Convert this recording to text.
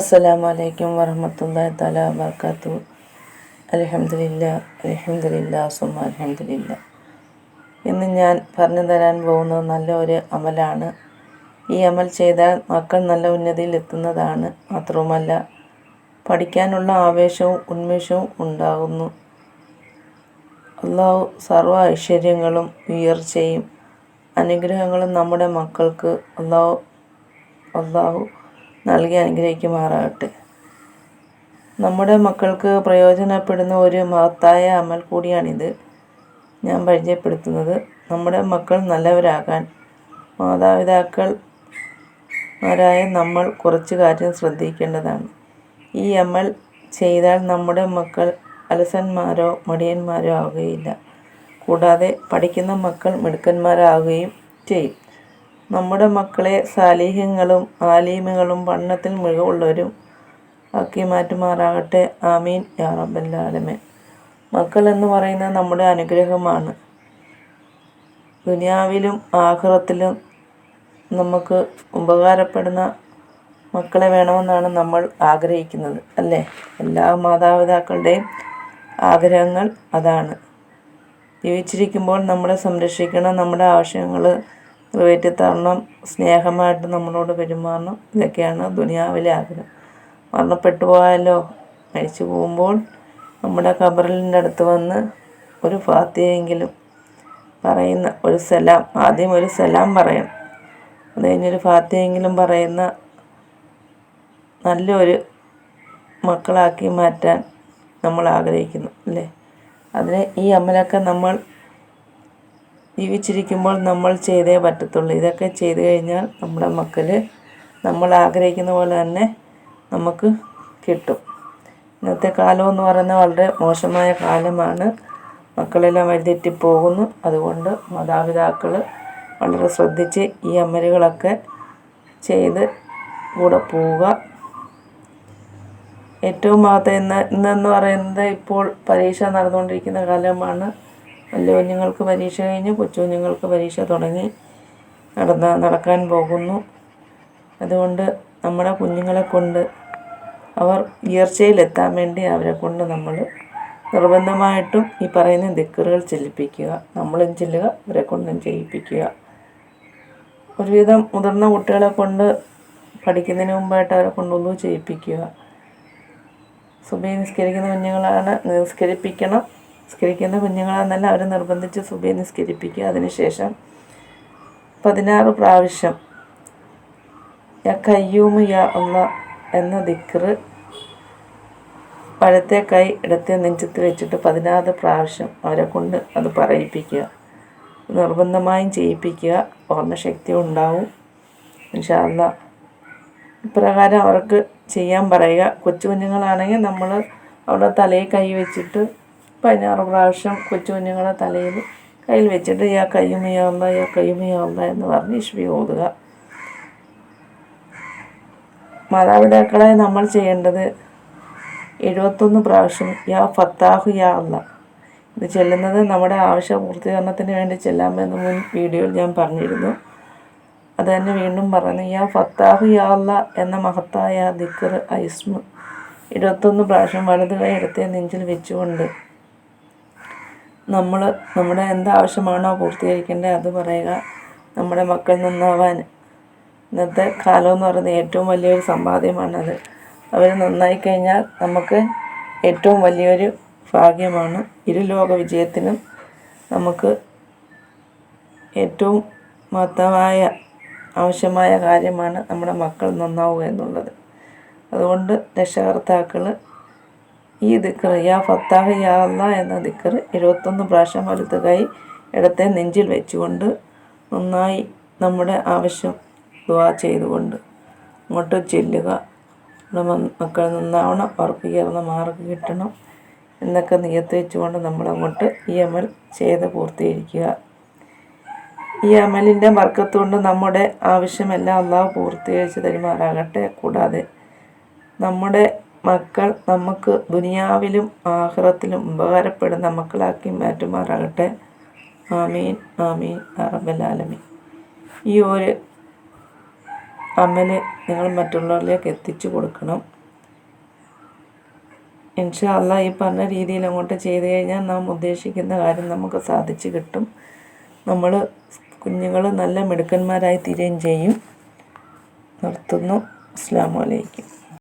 അസ്സലാമു അലൈക്കും വറഹമത്തല്ലാഹി തല വർക്കാത്തു അലഹമില്ല അലഹമില്ല സുമ അലഹമില്ല ഇന്ന് ഞാൻ പറഞ്ഞു തരാൻ പോകുന്നത് നല്ല ഒരു അമലാണ്. ഈ അമൽ ചെയ്താൽ മക്കൾ നല്ല ഉന്നതിയിൽ എത്തുന്നതാണ്. മാത്രവുമല്ല പഠിക്കാനുള്ള ആവേശവും ഉന്മേഷവും ഉണ്ടാകുന്നു. അള്ളാഹു സർവ ഐശ്വര്യങ്ങളും ഉയർച്ചയും അനുഗ്രഹങ്ങളും നമ്മുടെ മക്കൾക്ക് അള്ളാഹു അള്ളാഹു നൽകി അനുഗ്രഹിക്കുമാറാകട്ടെ. നമ്മുടെ മക്കൾക്ക് പ്രയോജനപ്പെടുന്ന ഒരു മഹത്തായ അമൽ കൂടിയാണിത്. ഞാൻ പരിചയപ്പെടുത്തുന്നത് നമ്മുടെ മക്കൾ നല്ലവരാകാൻ മാതാപിതാക്കൾ മാരായ നമ്മൾ കുറച്ച് കാര്യം ശ്രദ്ധിക്കേണ്ടതാണ്. ഈ അമൽ ചെയ്താൽ നമ്മുടെ മക്കൾ അലസന്മാരോ മടിയന്മാരോ ആവുകയില്ല. കൂടാതെ പഠിക്കുന്ന മക്കൾ മിടുക്കന്മാരാകുകയും ചെയ്യും. നമ്മുടെ മക്കളെ സാലിഹ്യങ്ങളും ആലീമുകളും പഠനത്തിൽ മികവുള്ളവരും ആക്കി മാറ്റുമാറാകട്ടെ. ആമീൻ. യാ റബ്ബല്ലാലമേ മക്കൾ എന്ന് പറയുന്നത് നമ്മുടെ അനുഗ്രഹമാണ്. ദുനിയാവിലും ആഹ്റത്തിലും നമുക്ക് ഉപകാരപ്പെടുന്ന മക്കളെ വേണമെന്നാണ് നമ്മൾ ആഗ്രഹിക്കുന്നത് അല്ലേ? എല്ലാ മാതാപിതാക്കളുടെയും ആഗ്രഹങ്ങൾ അതാണ്. ജീവിച്ചിരിക്കുമ്പോൾ നമ്മളെ സംരക്ഷിക്കണം നമ്മുടെ ആവശ്യങ്ങൾ നിറവേറ്റി തരണം സ്നേഹമായിട്ട് നമ്മളോട് പെരുമാറണം. ഇതൊക്കെയാണ് ദുനിയാവിലെ ആഗ്രഹം. മരണപ്പെട്ടു പോയാലോ? മരിച്ചു പോകുമ്പോൾ നമ്മുടെ ഖബറിന്റെ അടുത്ത് വന്ന് ഒരു ഫാത്തിയെങ്കിലും പറയുന്ന ഒരു സലാം ആദ്യം ഒരു സലാം പറയണം. അത് കഴിഞ്ഞൊരു ഫാത്തിയെങ്കിലും പറയുന്ന നല്ലൊരു മക്കളാക്കി മാറ്റാൻ നമ്മൾ ആഗ്രഹിക്കുന്നു അല്ലേ? അതിന് ഈ അമലൊക്കെ നമ്മൾ ജീവിച്ചിരിക്കുമ്പോൾ നമ്മൾ ചെയ്തേ പറ്റത്തുള്ളൂ. ഇതൊക്കെ ചെയ്തു കഴിഞ്ഞാൽ നമ്മുടെ മക്കൾ നമ്മൾ ആഗ്രഹിക്കുന്ന പോലെ തന്നെ നമുക്ക് കിട്ടും. ഇന്നത്തെ കാലം എന്ന് പറയുന്നത് വളരെ മോശമായ കാലമാണ്. മക്കളെല്ലാം വഴിതെറ്റി പോകുന്നു. അതുകൊണ്ട് മാതാപിതാക്കൾ വളരെ ശ്രദ്ധിച്ച് ഈ അമലുകളൊക്കെ ചെയ്ത് കൂടെ പോവുക. ഏറ്റവും മാത്രം ഇന്ന് ഇന്നെന്ന് പറയുന്നത് ഇപ്പോൾ പരീക്ഷ നടന്നുകൊണ്ടിരിക്കുന്ന കാലമാണ്. വലിയ കുഞ്ഞുങ്ങൾക്ക് പരീക്ഷ കഴിഞ്ഞ് കൊച്ചു കുഞ്ഞുങ്ങൾക്ക് പരീക്ഷ തുടങ്ങി നടന്ന നടക്കാൻ പോകുന്നു. അതുകൊണ്ട് നമ്മുടെ കുഞ്ഞുങ്ങളെ കൊണ്ട് അവർ ഉയർച്ചയിലെത്താൻ വേണ്ടി അവരെ കൊണ്ട് നമ്മൾ നിർബന്ധമായിട്ടും ഈ പറയുന്ന ദിക്കറുകൾ ചെല്ലിപ്പിക്കുക. നമ്മളും ചെല്ലുക അവരെ കൊണ്ടും ചെയ്യിപ്പിക്കുക. ഒരുവിധം മുതിർന്ന കുട്ടികളെ കൊണ്ട് പഠിക്കുന്നതിന് മുമ്പായിട്ട് അവരെ കൊണ്ടൊന്നും ചെയ്യിപ്പിക്കുക. സുബൈ നിസ്കരിക്കുന്ന കുഞ്ഞുങ്ങളാണ്. നിസ്കരിപ്പിക്കണം. നിസ്കരിക്കുന്ന കുഞ്ഞുങ്ങളാണെന്നല്ല അവരെ നിർബന്ധിച്ച് സുബൈ നിസ്കരിപ്പിക്കുക. അതിനുശേഷം പതിനാറ് പ്രാവശ്യം യാ കയ്യൂമ് യാ അള്ള എന്ന ദിക്റ് വലത്തെ കൈ ഇടത്തെ നെഞ്ചത്ത് വെച്ചിട്ട് പതിനാറ് പ്രാവശ്യം അവരെ കൊണ്ട് അത് പറയിപ്പിക്കുക. നിർബന്ധമായും ചെയ്യിപ്പിക്കുക. ഓർമ്മശക്തി ഉണ്ടാവും. ഇൻഷാല്ല ഇപ്രകാരം അവർക്ക് ചെയ്യാൻ പറയുക. കൊച്ചു കുഞ്ഞുങ്ങളാണെങ്കിൽ നമ്മൾ അവരുടെ തലയിൽ കൈ വെച്ചിട്ട് പതിനാറ് പ്രാവശ്യം കൊച്ചു കുഞ്ഞുങ്ങളെ തലയിൽ കയ്യിൽ വെച്ചിട്ട് യാ ഈ യാ കയ്യുമയാവുന്ന എന്ന് പറഞ്ഞ് ഇഷ്വി ഓതുക. മാതാപിതാക്കളെ നമ്മൾ ചെയ്യേണ്ടത് എഴുപത്തൊന്ന് പ്രാവശ്യം യാ ഫത്താഹു യാ അല്ല ഇത് ചെല്ലുന്നത് നമ്മുടെ ആവശ്യ പൂർത്തീകരണത്തിന് വേണ്ടി ചെല്ലാമെന്ന് മുൻ വീഡിയോയിൽ ഞാൻ പറഞ്ഞിരുന്നു. അത് തന്നെ വീണ്ടും പറഞ്ഞു യാ ഫത്താഹു യാ അല്ല എന്ന മഹത്തായ ദിക്കർ ഐസ്മു ഇരുപത്തൊന്ന് പ്രാവശ്യം വലതു കൈ എടുത്തേ നെഞ്ചിൽ വെച്ചുകൊണ്ട് നമ്മൾ നമ്മുടെ എന്താവശ്യമാണോ പൂർത്തീകരിക്കേണ്ടത് അത് പറയുക. നമ്മുടെ മക്കൾ നന്നാവാൻ ഇന്നത്തെ കാലം എന്ന് പറയുന്നത് ഏറ്റവും വലിയൊരു സമ്പാദ്യമാണത്. അവർ നന്നായി കഴിഞ്ഞാൽ നമുക്ക് ഏറ്റവും വലിയൊരു ഭാഗ്യമാണ്. ഇരു ലോക വിജയത്തിനും നമുക്ക് ഏറ്റവും മഹത്തമായ ആവശ്യമായ കാര്യമാണ് നമ്മുടെ മക്കൾ നന്നാവുക എന്നുള്ളത്. അതുകൊണ്ട് രക്ഷകർത്താക്കൾ ഈ ദിക്കർ യാ ഫത്താഹ് യാ അല്ല എന്ന ദിക്കർ എഴുപത്തൊന്ന് പ്രാവശ്യം വലുത്ത് കൈ ഇടത്തെ നെഞ്ചിൽ വെച്ചുകൊണ്ട് നന്നായി നമ്മുടെ ആവശ്യം ദുവാ ചെയ്തുകൊണ്ട് അങ്ങോട്ട് ചെല്ലുക. നമ്മുടെ മക്കൾ നന്നാവണം അവർക്ക് മാർക്ക് കിട്ടണം എന്നൊക്കെ നിയത്ത് വെച്ചുകൊണ്ട് നമ്മളങ്ങോട്ട് ഈ അമൽ ചെയ്ത് പൂർത്തീകരിക്കുക. ഈ അമലിന്റെ വർക്കത്തുകൊണ്ട് നമ്മുടെ ആവശ്യമെല്ലാം അള്ളാഹ് പൂർത്തീകരിച്ച് തരുമാറാകട്ടെ. കൂടാതെ നമ്മുടെ മക്കൾ നമുക്ക് ദുനിയാവിലും ആഹ്റത്തിലും ഉപകാരപ്പെടുന്ന മക്കളാക്കി മാറ്റുമാറാകട്ടെ. ആമീൻ ആമീൻ അറബലാലമീൻ ഈ ഒരു അമ്മനെ നിങ്ങൾ മറ്റുള്ളവരിലേക്ക് എത്തിച്ചു കൊടുക്കണം. ഇൻഷാ അല്ല ഈ പറഞ്ഞ രീതിയിൽ അങ്ങോട്ട് ചെയ്ത് കഴിഞ്ഞാൽ നാം ഉദ്ദേശിക്കുന്ന കാര്യം നമുക്ക് സാധിച്ചു കിട്ടും. നമ്മൾ കുഞ്ഞുങ്ങൾ നല്ല മിടുക്കന്മാരായി തീരുകയും ചെയ്യും. നിർത്തുന്നു. അസ്സാം വലൈക്കും